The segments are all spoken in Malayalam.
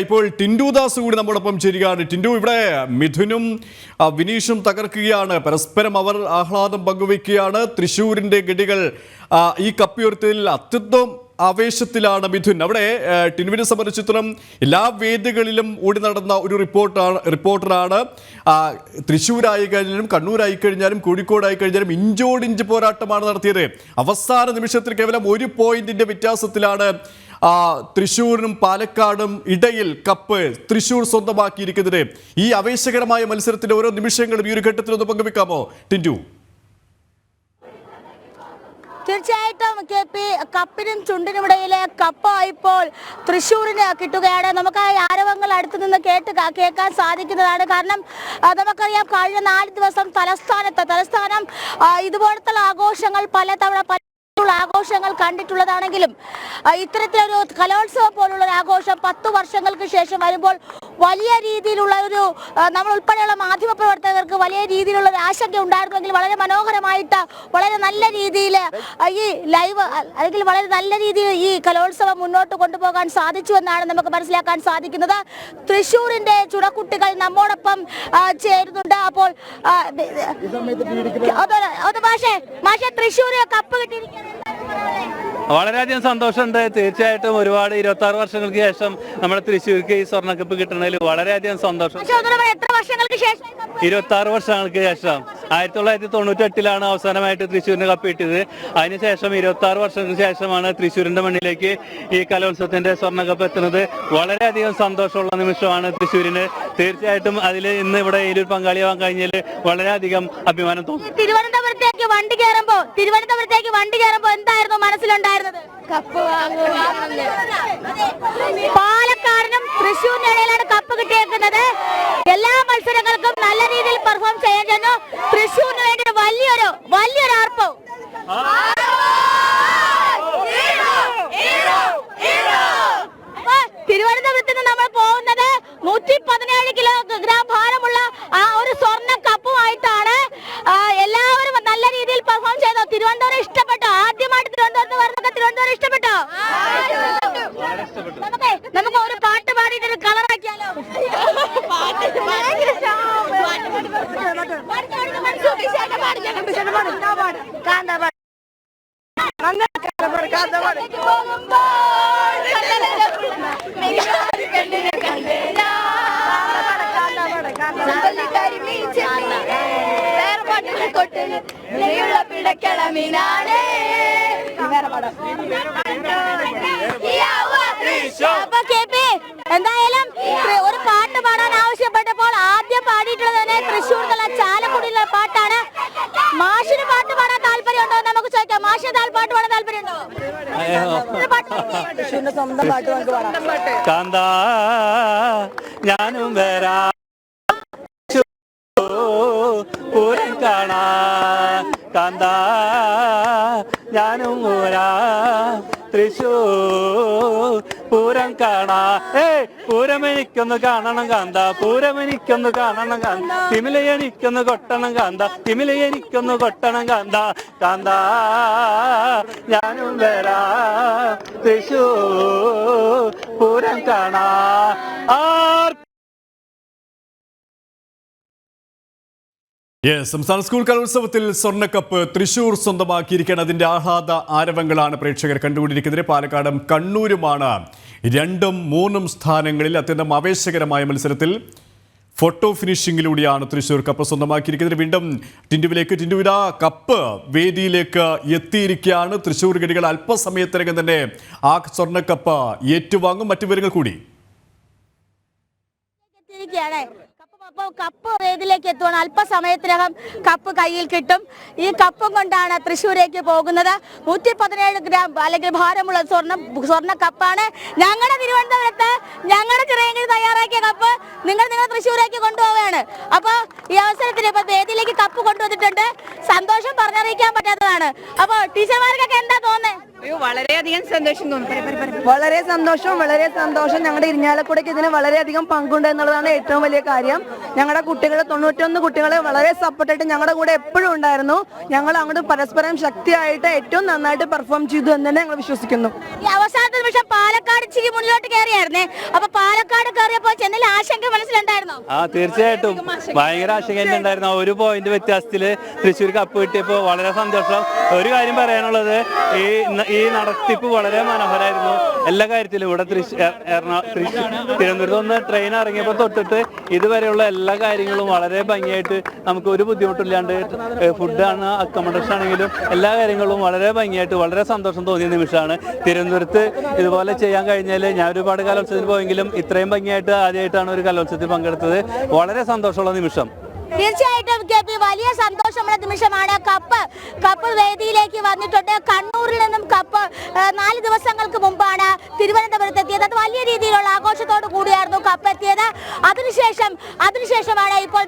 ഇപ്പോൾ ടിൻഡു ദാസ് കൂടി നമ്മോടൊപ്പം ചേരുകയാണ്. ടിൻഡു ഇവിടെ മിഥുനും വിനീഷും തകർക്കുകയാണ്. പരസ്പരം അവർ ആഹ്ലാദം പങ്കുവയ്ക്കുകയാണ്. തൃശൂരിന്റെ ഗടികൾ ഈ കപ്പിയുയർത്തിൽ അത്യന്തം ആവേശത്തിലാണ് മിഥുൻ. അവിടെ ടിൻവിനെ സംബന്ധിച്ചിടത്തോളം എല്ലാ വേദികളിലും ഓടി നടന്ന ഒരു റിപ്പോർട്ടാണ് റിപ്പോർട്ടറാണ്. തൃശ്ശൂരായി കഴിഞ്ഞാലും കണ്ണൂരായി കഴിഞ്ഞാലും കോഴിക്കോടായി കഴിഞ്ഞാലും ഇഞ്ചോടിഞ്ച് പോരാട്ടമാണ് നടത്തിയത്. അവസാന നിമിഷത്തിൽ കേവലം ഒരു പോയിന്റിന്റെ വ്യത്യാസത്തിലാണ് തൃശ്ശൂരിനും പാലക്കാടും ഇടയിൽ കപ്പ് തൃശ്ശൂർ സ്വന്തമാക്കിയിരിക്കുന്നത് ഈ ആവേശകരമായ മത്സരത്തിന്റെ ഓരോ നിമിഷങ്ങളും ഈ ഒരു ഘട്ടത്തിൽ ഒന്ന് പങ്കുവെക്കാമോ? ടിന്റു തീർച്ചയായിട്ടും കെ പി കപ്പിനും ചുണ്ടിനുമിടയിലെ കപ്പായിപ്പോൾ തൃശ്ശൂരിന് കിട്ടുകയാണ്. നമുക്ക് ആ ആരവങ്ങൾ അടുത്തു നിന്ന് കേട്ട് കേൾക്കാൻ സാധിക്കുന്നതാണ്. കാരണം നമുക്കറിയാം കഴിഞ്ഞ നാല് ദിവസം തലസ്ഥാനത്ത് തലസ്ഥാനം ഇതുപോലത്തെ ആഘോഷങ്ങൾ പലതവണ പല ആഘോഷങ്ങൾ കണ്ടിട്ടുള്ളതാണെങ്കിലും ഇത്തരത്തിലൊരു കലോത്സവം പോലുള്ള ഒരു ആഘോഷം പത്തു വർഷങ്ങൾക്ക് ശേഷം വരുമ്പോൾ വലിയ രീതിയിലുള്ള ഒരു നമ്മൾ ഉൾപ്പെടെയുള്ള മാധ്യമ പ്രവർത്തകർക്ക് വലിയ രീതിയിലുള്ള ഒരു ആശങ്ക ഉണ്ടായിരുന്നെങ്കിൽ വളരെ മനോഹരമായിട്ട് വളരെ നല്ല രീതിയിൽ ഈ ലൈവ് അല്ലെങ്കിൽ വളരെ നല്ല രീതിയിൽ ഈ കലോത്സവം മുന്നോട്ട് കൊണ്ടുപോകാൻ സാധിച്ചു എന്നാണ് നമുക്ക് മനസ്സിലാക്കാൻ സാധിക്കുന്നത്. തൃശ്ശൂരിന്റെ ചുടക്കുട്ടികൾ നമ്മോടൊപ്പം ചേരുന്നുണ്ട്. അപ്പോൾ മാഷേ മാഷേ തൃശ്ശൂര് കപ്പ് കിട്ടിയിരിക്കുകയാണ്. വളരെയധികം സന്തോഷമുണ്ട്. തീർച്ചയായിട്ടും ഒരുപാട് ഇരുപത്തി ആറ് വർഷങ്ങൾക്ക് ശേഷം നമ്മുടെ തൃശ്ശൂർക്ക് ഈ സ്വർണക്കപ്പ് കിട്ടുന്നതിൽ വളരെയധികം സന്തോഷം. ഇരുപത്തി ആറ് വർഷങ്ങൾക്ക് ശേഷം? ആയിരത്തി തൊള്ളായിരത്തി തൊണ്ണൂറ്റി എട്ടിലാണ് അവസാനമായിട്ട് തൃശ്ശൂരിന് കപ്പ് കിട്ടിയത്. അതിനുശേഷം ഇരുപത്തി ആറ് വർഷങ്ങൾക്ക് ശേഷമാണ് തൃശ്ശൂരിന്റെ മണ്ണിലേക്ക് ഈ കലോത്സവത്തിന്റെ സ്വർണക്കപ്പ് എത്തുന്നത്. വളരെയധികം സന്തോഷമുള്ള നിമിഷമാണ് തൃശ്ശൂരിന് തീർച്ചയായിട്ടും അതിൽ ഇന്ന് ഇവിടെ ഇതിലൊരു പങ്കാളിയാവാൻ കഴിഞ്ഞതിൽ വളരെയധികം അഭിമാനം തോന്നുന്നു തിരുവനന്തപുരത്തേക്ക് വണ്ടി കയറുമ്പോ തിരുവനന്തപുരത്തേക്ക് വണ്ടി കയറുമ്പോ എന്തായിരുന്നു മനസ്സിലുണ്ടായിരുന്നത്? കപ്പ് വാങ്ങുക. പാലക്കാടിനും തൃശ്ശൂരിനും ഇടയിലാണ് കപ്പ് കിട്ടിയേക്കുന്നത്. എല്ലാ മത്സരങ്ങൾക്കും നല്ല രീതിയിൽ പെർഫോം ചെയ്യാൻ ചെന്നു. തൃശ്ശൂരിന് വേണ്ടി വലിയൊരു വലിയൊരു ആർപ്പവും അപ്പൊ തിരുവനന്തപുരത്ത് നിന്ന് നമ്മൾ പോകുന്നത് നൂറ്റി പതിനേഴ് കിലോ ഗ്രാം ഭാരമുള്ള ആ ഒരു സ്വർണ കപ്പുമായിട്ടാണ് ആ, എല്ലാവരും നല്ല രീതിയിൽ പെർഫോം ചെയ്തു തിരുവനന്തപുരം ഇഷ്ടപ്പെട്ടോ ആദ്യമായിട്ട് തിരുവനന്തപുരത്ത് വരുന്നത് തിരുവനന്തപുരം ഇഷ്ടപ്പെട്ടോ നമുക്ക് നമുക്ക് ഒരു പാട്ട് പാടിയിട്ട് ഒരു കളറാക്കിയാലോ പിടക്കിളമിനാണേ അപ്പൊ കെ പി എന്തായാലും ഒരു പാട്ട് പാടാൻ ആവശ്യപ്പെട്ടപ്പോൾ ആദ്യം പാടിയിട്ടുള്ളത് തന്നെ തൃശ്ശൂർ എന്നുള്ള ചാലക്കുടിയിലുള്ള പാട്ടാണ് മാഷിന് പാട്ട് പാടാൻ താല്പര്യമുണ്ടോ എന്ന് നമുക്ക് ചോദിക്കാം മാഷിന് താൽ പാട്ട് പാടാൻ താല്പര്യമുണ്ടോ കാന്ത ഞാനും വരാ. പൂരം കാണാ. കാന്ത ഞാനും വരാ. തൃശൂർ പൂരം കാണാ. ഏ പൂരം എനിക്കൊന്ന് കാണണം കാന്ത. പൂരം എനിക്കൊന്ന് കാണണം കാന്ത. തിമില എനിക്കൊന്ന് കൊട്ടണം കാന്ത. തിമില എനിക്കൊന്ന് കൊട്ടണം കാന്ത. കാന്ത ഞാനും വരാ. തൃശൂർ പൂരം കാണാ. ആർ സംസ്ഥാന സ്കൂൾ കലോത്സവത്തിൽ സ്വർണക്കപ്പ് തൃശൂർ സ്വന്തമാക്കിയിരിക്കുകയാണ്. അതിന്റെ ആഹ്ലാദ ആരവങ്ങളാണ് പ്രേക്ഷകർ കണ്ടുകൊണ്ടിരിക്കുന്നത്. പാലക്കാടും കണ്ണൂരുമാണ് രണ്ടും മൂന്നും സ്ഥാനങ്ങളിൽ അത്യന്തം ആവേശകരമായ മത്സരത്തിൽ ഫോട്ടോ ഫിനിഷിങ്ങിലൂടെയാണ് തൃശൂർ കപ്പ് സ്വന്തമാക്കിയിരിക്കുന്നത്. വീണ്ടും ടിൻഡുവിലേക്ക് ടിൻഡുവിന കപ്പ് വേദിയിലേക്ക് എത്തിയിരിക്കുകയാണ്. തൃശൂർ ഗഡികൾ അല്പസമയത്തിനകം തന്നെ ആ സ്വർണക്കപ്പ് ഏറ്റുവാങ്ങും. മറ്റു വിവരങ്ങൾ കൂടി. അപ്പോൾ കപ്പ് വേദിയിലേക്ക് എത്തുവാണ്? അല്പസമയത്തിനകം കപ്പ് കയ്യിൽ കിട്ടും. ഈ കപ്പും കൊണ്ടാണ് തൃശ്ശൂരേക്ക് പോകുന്നത്. നൂറ്റി പതിനേഴ് ഗ്രാം അല്ലെങ്കിൽ ഭാരമുള്ള സ്വർണം സ്വർണ കപ്പാണ് ഞങ്ങളുടെ തിരുവനന്തപുരത്ത്. ഞങ്ങളുടെ ചെറിയെങ്കിൽ തയ്യാറാക്കിയ കപ്പ് നിങ്ങൾ നിങ്ങൾ തൃശ്ശൂരേക്ക് കൊണ്ടുപോവുകയാണ്. അപ്പോൾ ഈ അവസരത്തിൽ ഇപ്പൊ വേദിയിലേക്ക് കപ്പ് കൊണ്ടുവന്നിട്ടുണ്ട്. സന്തോഷം പറഞ്ഞറിയിക്കാൻ പറ്റാത്തതാണ്. അപ്പോൾ ടീച്ചർമാർക്കൊക്കെ എന്താ തോന്നുന്നത് അയ്യോ വളരെയധികം സന്തോഷം തോന്നുന്നു. വളരെ സന്തോഷം വളരെ സന്തോഷം. ഞങ്ങളുടെ ഇരിഞ്ഞാലക്കുടയ്ക്ക് ഇതിന് വളരെയധികം പങ്കുണ്ട് എന്നുള്ളതാണ് ഏറ്റവും വലിയ കാര്യം. ഞങ്ങളുടെ കുട്ടികൾ തൊണ്ണൂറ്റൊന്ന് കുട്ടികളെ വളരെ സപ്പോർട്ടായിട്ട് ഞങ്ങളുടെ കൂടെ എപ്പോഴും ഉണ്ടായിരുന്നു. ഞങ്ങൾ അങ്ങോട്ട് പരസ്പരം ശക്തിയായിട്ട് ഏറ്റവും നന്നായിട്ട് പെർഫോം ചെയ്തു എന്ന് തന്നെ ഞങ്ങൾ വിശ്വസിക്കുന്നു. ഈ അവസാനത്തെ നിമിഷം പാലക്കാട് ഇച്ചിരി മുന്നിലോട്ട് കയറിയായിരുന്നേ. അപ്പൊ പാലക്കാട് കയറിയപ്പോ ചെന്നൈയിൽ ആശങ്ക മനസ്സിലുണ്ടായിരുന്നോ? ആ തീർച്ചയായിട്ടും. ഭയങ്കര ആശങ്ക ഉണ്ടായിരുന്നു. ഒരു പോയിന്റ് വ്യത്യാസത്തിൽ തൃശ്ശൂർ കപ്പ് കിട്ടിയപ്പോൾ വളരെ സന്തോഷം. ഒരു കാര്യം പറയാനുള്ളത് ഈ ഈ നടത്തിപ്പ് വളരെ മനോഹരമായിരുന്നു എല്ലാ കാര്യത്തിലും ഇവിടെ തിരുവനന്തപുരത്ത് ഒന്ന് ട്രെയിൻ ഇറങ്ങിയപ്പോൾ തൊട്ടിട്ട് ഇതുവരെയുള്ള എല്ലാ കാര്യങ്ങളും വളരെ ഭംഗിയായിട്ട് നമുക്ക് ഒരു ബുദ്ധിമുട്ടില്ലാണ്ട് ഫുഡാണ് അക്കോമഡേഷൻ ആണെങ്കിലും എല്ലാ കാര്യങ്ങളും വളരെ ഭംഗിയായിട്ട് വളരെ സന്തോഷം തോന്നിയ നിമിഷമാണ്. തിരുവനന്തപുരത്ത് ഇതുപോലെ ചെയ്യാൻ കഴിഞ്ഞാൽ ഞാൻ ഒരുപാട് കലോത്സവത്തിന് പോയെങ്കിലും ഇത്രയും ഭംഗിയായിട്ട് ആദ്യമായിട്ടാണ് ഒരു കലോത്സവത്തിൽ പങ്കെടുത്തത്. വളരെ സന്തോഷമുള്ള നിമിഷം. തീർച്ചയായിട്ടും കെ പി വലിയ സന്തോഷമുള്ള നിമിഷമാണ്. കപ്പ് കപ്പ് വേദിയിലേക്ക് വന്നിട്ടുണ്ട്. കണ്ണൂരിൽ നിന്നും കപ്പ് നാല് ദിവസങ്ങൾക്ക് മുമ്പാണ് തിരുവനന്തപുരത്ത് എത്തിയത്. അത് വലിയ രീതിയിലുള്ള ആഘോഷത്തോടു കൂടിയായിരുന്നു കപ്പ് എത്തിയത്. അതിനുശേഷം അതിനുശേഷമാണ് ഇപ്പോൾ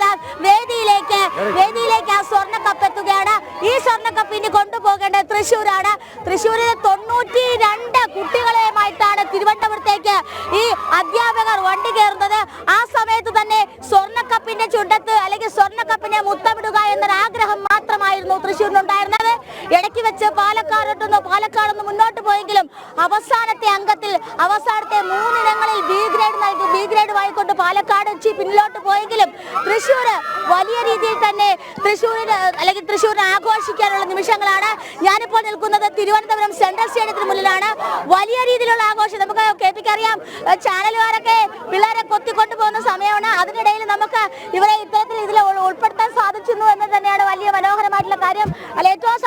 വേദിയിലേക്ക് വേദിയിലേക്ക് ആ സ്വർണ കപ്പ് എത്തുകയാണ്. ഈ സ്വർണ കപ്പ് ഇനി കൊണ്ടുപോകേണ്ടത് തൃശ്ശൂരാണ്. തൃശ്ശൂരിൽ തൊണ്ണൂറ്റി രണ്ട് കുട്ടികളെയുമായിട്ടാണ് തിരുവനന്തപുരത്തേക്ക് ഈ അധ്യാപകർ വണ്ടി കയറുന്നത്. ആ സമയത്ത് തന്നെ സ്വർണ കപ്പിന്റെ ചുണ്ടത്ത് അല്ലെങ്കിൽ സ്വർണക്കപ്പിനെ മുത്തമിടുക എന്നൊരാഗ്രഹം മാത്രമായിരുന്നു തൃശ്ശൂരിനുണ്ടായിരുന്നത് ഇടയ്ക്ക് വെച്ച് പാലക്കാടൊട്ടൊന്ന് പാലക്കാടൊന്ന് മുന്നോട്ട് പോയെങ്കിലും അവസാനത്തെ അംഗത്തിൽ അവസാനത്തെ മൂന്നിനങ്ങളിൽ ബി ഗ്രേഡ് നൽകി ബി ഗ്രേഡ് വായിക്കൊണ്ട് പാലക്കാട് പിന്നിലോട്ട് പോയെങ്കിലും തൃശ്ശൂർ വലിയ രീതിയിൽ തന്നെ തൃശ്ശൂരിന് അല്ലെങ്കിൽ തൃശ്ശൂരിനെ ആഘോഷിക്കാനുള്ള നിമിഷങ്ങളാണ്. ഞാനിപ്പോൾ നിൽക്കുന്നത് തിരുവനന്തപുരം സെൻട്രൽ സ്റ്റേഡിയത്തിന് മുന്നിലാണ്. വലിയ രീതിയിലുള്ള ആഘോഷം നമുക്ക് കെ പിക്ക് അറിയാം ഏഹ് ചാനലുകാരൊക്കെ പിള്ളേരെ കൊത്തിക്കൊണ്ടു പോകുന്ന സമയമാണ്. അതിനിടയിൽ നമുക്ക് ഇവരെ ഇത്തരത്തിൽ ഇതിൽ ഉൾപ്പെടുത്താൻ സാധിച്ചു എന്ന് തന്നെയാണ് വലിയ മനോഹരമായിട്ടുള്ള കാര്യം.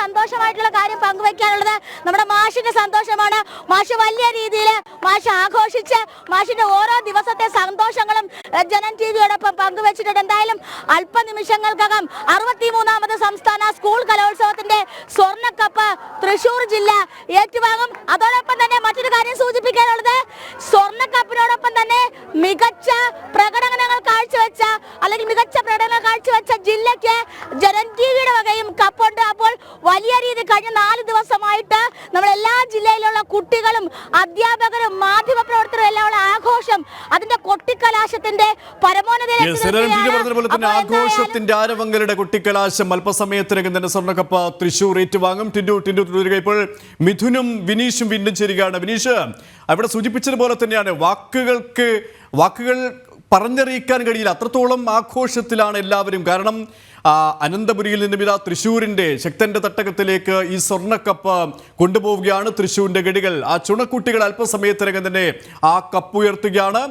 സന്തോഷമായിട്ടുള്ള കാര്യം പങ്കുവെക്കാനുള്ളത് നമ്മുടെ മാഷിന്റെ സന്തോഷമാണ്. മാഷ് വലിയ രീതിയിൽ മാഷ് ആഘോഷിച്ച് മാഷിന്റെ ഓരോ ദിവസത്തെ സന്തോഷങ്ങളും ജനം ടി വിയോടൊപ്പം പങ്കുവെച്ചിട്ടുണ്ട്. എന്തായാലും അല്പനിമിഷങ്ങൾക്കകം അറുപത്തിമൂന്നാമത് സംസ്ഥാന സ്കൂൾ കലോത്സവത്തിന്റെ സ്വർണക്കപ്പ് തൃശൂർ ജില്ല ഏറ്റുവാങ്ങും. അതോടൊപ്പം തന്നെ മറ്റൊരു കാര്യം സൂചിപ്പിക്കാനുള്ളത് സ്വർണക്കപ്പിനോടൊപ്പം തന്നെ മികച്ച പ്രകടനങ്ങൾ കാഴ്ചവെച്ച അല്ലെങ്കിൽ മികച്ച പ്രകടനങ്ങൾ കാഴ്ചവെച്ച ജില്ലയ്ക്ക് ജനം ടി വിയുടെ കപ്പുണ്ട് അപ്പോൾ വലിയ രീതി കഴിഞ്ഞ നാല് ദിവസമായിട്ട് നമ്മൾ എല്ലാ ജില്ലയിലുള്ള കുട്ടികളും അധ്യാപകരും മാധ്യമ പ്രവർത്തകരും എല്ലാം ഉള്ള ആഘോഷം അതിന്റെ കൊട്ടിക്കലാശത്തിന്റെ തന്നെ ആഘോഷത്തിന്റെ ആരവങ്ങളുടെ കുട്ടിക്കലാശം അല്പസമയത്തിനകം തന്നെ സ്വർണക്കപ്പ തൃശൂർ ഏറ്റുവാങ്ങും. ടിൻഡു ടിൻഡു തുടരുക ഇപ്പോൾ. മിഥുനും വിനീഷും വീണ്ടും ചേരുകയാണ്. വിനീഷ് അവിടെ സൂചിപ്പിച്ചതുപോലെ തന്നെയാണ് വാക്കുകൾക്ക് വാക്കുകൾ പറഞ്ഞറിയിക്കാൻ കഴിയില്ല. അത്രത്തോളം ആഘോഷത്തിലാണ് എല്ലാവരും. കാരണം അനന്തപുരിയിൽ നിന്നും ഇതാ തൃശൂരിന്റെ ശക്തന്റെ തട്ടകത്തിലേക്ക് ഈ സ്വർണക്കപ്പ് കൊണ്ടുപോവുകയാണ് തൃശ്ശൂരിന്റെ ഗടികൾ ആ ചുണക്കുട്ടികൾ അല്പസമയത്തിനകം തന്നെ ആ കപ്പ് ഉയർത്തുകയാണ്.